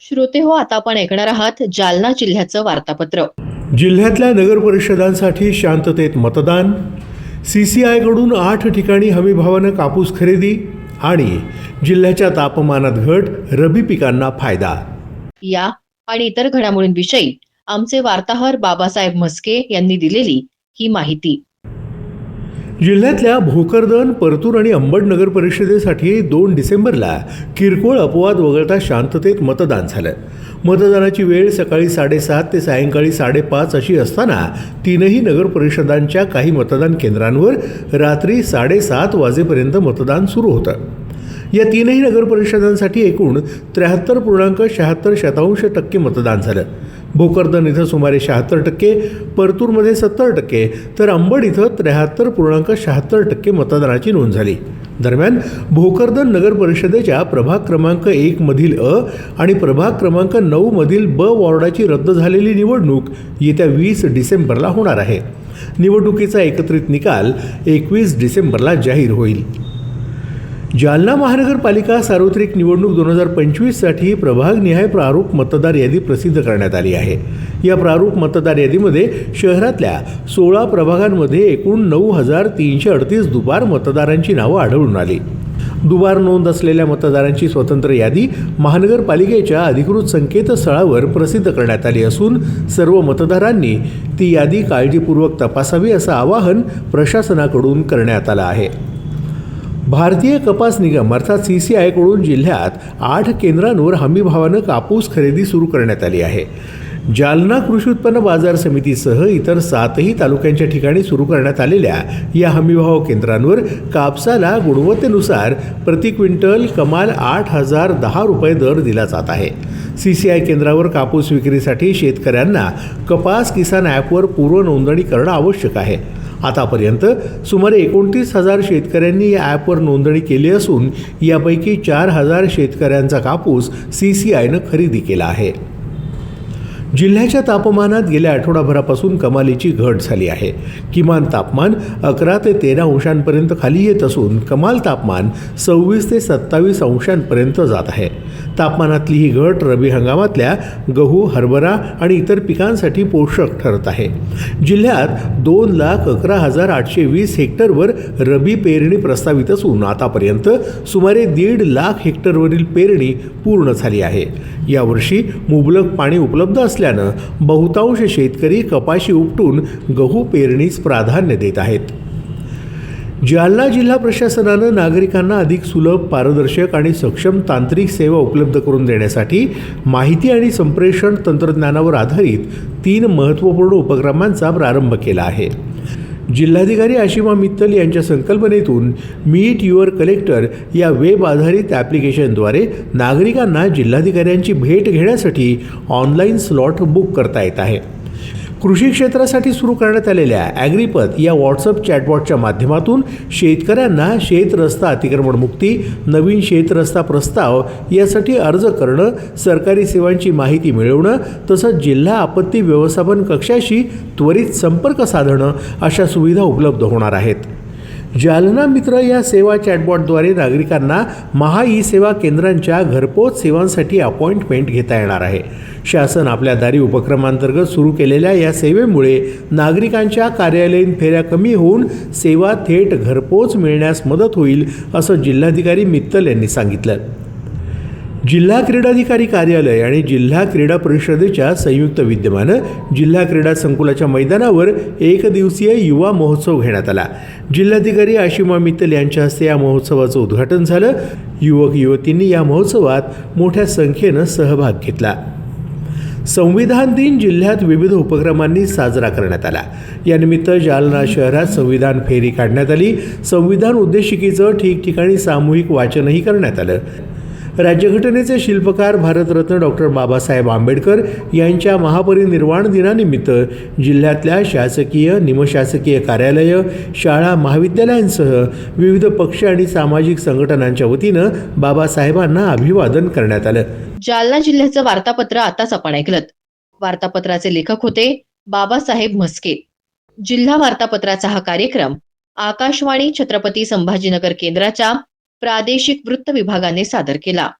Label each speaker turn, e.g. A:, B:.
A: श्रोते हो आता आपण ऐकणार आहात जालना जिल्ह्याचं वार्तापत्र.
B: जिल्ह्यातल्या नगर परिषदांसाठी शांततेत मतदान सी सी आयकडून आठ ठिकाणी हमीभावानं कापूस खरेदी आणि जिल्ह्याच्या तापमानात घट रबी पिकांना फायदा.
A: या आणि इतर घडामोडींविषयी आमचे वार्ताहर बाबासाहेब म्हस्के यांनी दिलेली ही माहिती.
B: जिल्ह्यातल्या भोकरदन परतूर आणि अंबड नगर परिषदेसाठी दोन डिसेंबरला किरकोळ अपवाद वगळता शांततेत मतदान झालं. मतदानाची वेळ सकाळी साडेसात ते सायंकाळी साडेपाच अशी असताना तीनही नगर परिषदांच्या काही मतदान केंद्रांवर रात्री साडेसात वाजेपर्यंत मतदान सुरू होतं. या तीनही नगर परिषदांसाठी एकूण त्र्याहत्तर पूर्णांक शहात्तर शतांश टक्के मतदान झालं. भोकरदन इथं सुमारे शहात्तर टक्के परतूरमध्ये सत्तर टक्के तर अंबड इथं त्र्याहत्तर पूर्णांक शहात्तर टक्के मतदानाची नोंद झाली. दरम्यान भोकरदन नगर परिषदेच्या प्रभाग क्रमांक एक मधील अ आणि प्रभाग क्रमांक नऊ मधील ब वॉर्डाची रद्द झालेली निवडणूक येत्या वीस डिसेंबरला होणार आहे. निवडणुकीचा एकत्रित निकाल एकवीस डिसेंबरला जाहीर होईल. जालना महानगरपालिका सार्वत्रिक निवडणूक दोन हजार पंचवीससाठी प्रभागनिहाय प्रारूप मतदार यादी प्रसिद्ध करण्यात आली आहे. या प्रारूप मतदार यादीमध्ये शहरातल्या सोळा प्रभागांमध्ये एकूण नऊ हजार तीनशे अडतीस दुबार मतदारांची नावं आढळून आली. दुबार नोंद असलेल्या मतदारांची स्वतंत्र यादी महानगरपालिकेच्या अधिकृत संकेतस्थळावर प्रसिद्ध करण्यात आली असून सर्व मतदारांनी ती यादी काळजीपूर्वक तपासावी असं आवाहन प्रशासनाकडून करण्यात आलं आहे. भारतीय कपास निगम अर्थात सी सी आयकडून जिल्ह्यात आठ केंद्रांवर हमीभावानं कापूस खरेदी सुरू करण्यात आली आहे. जालना कृषी उत्पन्न बाजार समितीसह इतर सातही तालुक्यांच्या ठिकाणी सुरू करण्यात आलेल्या या हमीभाव केंद्रांवर कापसाला गुणवत्तेनुसार प्रति क्विंटल कमाल आठ हजार दहा रुपये दर दिला जात आहे. सी सी आय केंद्रावर कापूस विक्रीसाठी शेतकऱ्यांना कपास किसान ॲपवर पूर्व नोंदणी करणं आवश्यक आहे. आतापर्यंत सुमारे एकोणतीस हजार शेतकऱ्यांनी या ॲपवर नोंदणी केली असून यापैकी चार हजार शेतकऱ्यांचा कापूस सी सी आयनं खरेदी केला आहे. जिल्ह्याच्या तापमानात गेल्या आठवडाभरापासून कमालीची घट झाली आहे. किमान तापमान अकरा ते तेरा अंशांपर्यंत खाली येत असून कमाल तापमान सव्वीस ते सत्तावीस अंशांपर्यंत जात आहे. तापमानातली ही घट रबी हंगामातल्या गहू हरभरा आणि इतर पिकांसाठी पोषक ठरत आहे. जिल्ह्यात दोन लाख अकरा हजार आठशे वीस हेक्टरवर रबी पेरणी प्रस्तावित असून आतापर्यंत सुमारे दीड लाख हेक्टरवरील पेरणी पूर्ण झाली आहे. यावर्षी मुबलक पाणी उपलब्ध असल्यानं बहुतांश शेतकरी कपाशी उपटून गहू पेरणीस प्राधान्य देत आहेत. जालना जिल्हा प्रशासनानं नागरिकांना अधिक सुलभ पारदर्शक आणि सक्षम तांत्रिक सेवा उपलब्ध करून देण्यासाठी माहिती आणि संप्रेषण तंत्रज्ञानावर आधारित तीन महत्त्वपूर्ण उपक्रमांचा प्रारंभ केला आहे. जिल्हाधिकारी आशिमा मित्तल यांच्या संकल्पनेतून मीट युअर कलेक्टर या वेब आधारित ॲप्लिकेशनद्वारे नागरिकांना जिल्हाधिकाऱ्यांची भेट घेण्यासाठी ऑनलाईन स्लॉट बुक करता येत आहे. कृषी क्षेत्रासाठी सुरू करण्यात आलेल्या ॲग्रीपथ या व्हॉट्सअप चॅटबॉटच्या माध्यमातून शेतकऱ्यांना शेत रस्ता अतिक्रमण मुक्ती नवीन शेत रस्ता प्रस्ताव यासाठी अर्ज करणं सरकारी सेवांची माहिती मिळवणं तसंच जिल्हा आपत्ती व्यवस्थापन कक्षाशी त्वरित संपर्क साधणं अशा सुविधा उपलब्ध होणार आहेत. जालना मित्र या सेवा चॅटबॉटद्वारे नागरिकांना महा ई सेवा केंद्रांच्या घरपोच सेवांसाठी अपॉइंटमेंट घेता येणार आहे. शासन आपल्या दारी उपक्रमांतर्गत सुरू केलेल्या या सेवेमुळे नागरिकांच्या कार्यालयीन फेऱ्या कमी होऊन सेवा थेट घरपोच मिळण्यास मदत होईल असं जिल्हाधिकारी मित्तल यांनी सांगितलं. जिल्हा क्रीडाधिकारी कार्यालय आणि जिल्हा क्रीडा परिषदेच्या संयुक्त विद्यमानं जिल्हा क्रीडा संकुलाच्या मैदानावर एक दिवसीय युवा महोत्सव घेण्यात आला. जिल्हाधिकारी आशिमा मित्तल यांच्या हस्ते या महोत्सवाचं उद्घाटन झालं. युवक युवतींनी या महोत्सवात मोठ्या संख्येनं सहभाग घेतला. संविधान दिन जिल्ह्यात विविध उपक्रमांनी साजरा करण्यात आला. यानिमित्त जालना शहरात संविधान फेरी काढण्यात आली. संविधान उद्देशिकेचं ठिकठिकाणी सामूहिक वाचनही करण्यात आलं. राज्यघटनेचे शिल्पकार भारतरत्न डॉक्टर बाबासाहेब आंबेडकर यांच्या महापरिनिर्वाण दिनानिमित्त जिल्ह्यातल्या शासकीय निमशासकीय कार्यालयं शाळा महाविद्यालयांसह विविध पक्ष आणि सामाजिक संघटनांच्या वतीनं बाबासाहेबांना अभिवादन करण्यात आलं.
A: जालना जिल्ह्याचं वार्तापत्र आताच आपण ऐकलं वार्तापत्राचे लेखक होते बाबासाहेब म्हस्के. जिल्हा वार्तापत्राचा हा कार्यक्रम आकाशवाणी छत्रपती संभाजीनगर केंद्राच्या प्रादेशिक वृत्त विभागाने सादर केला.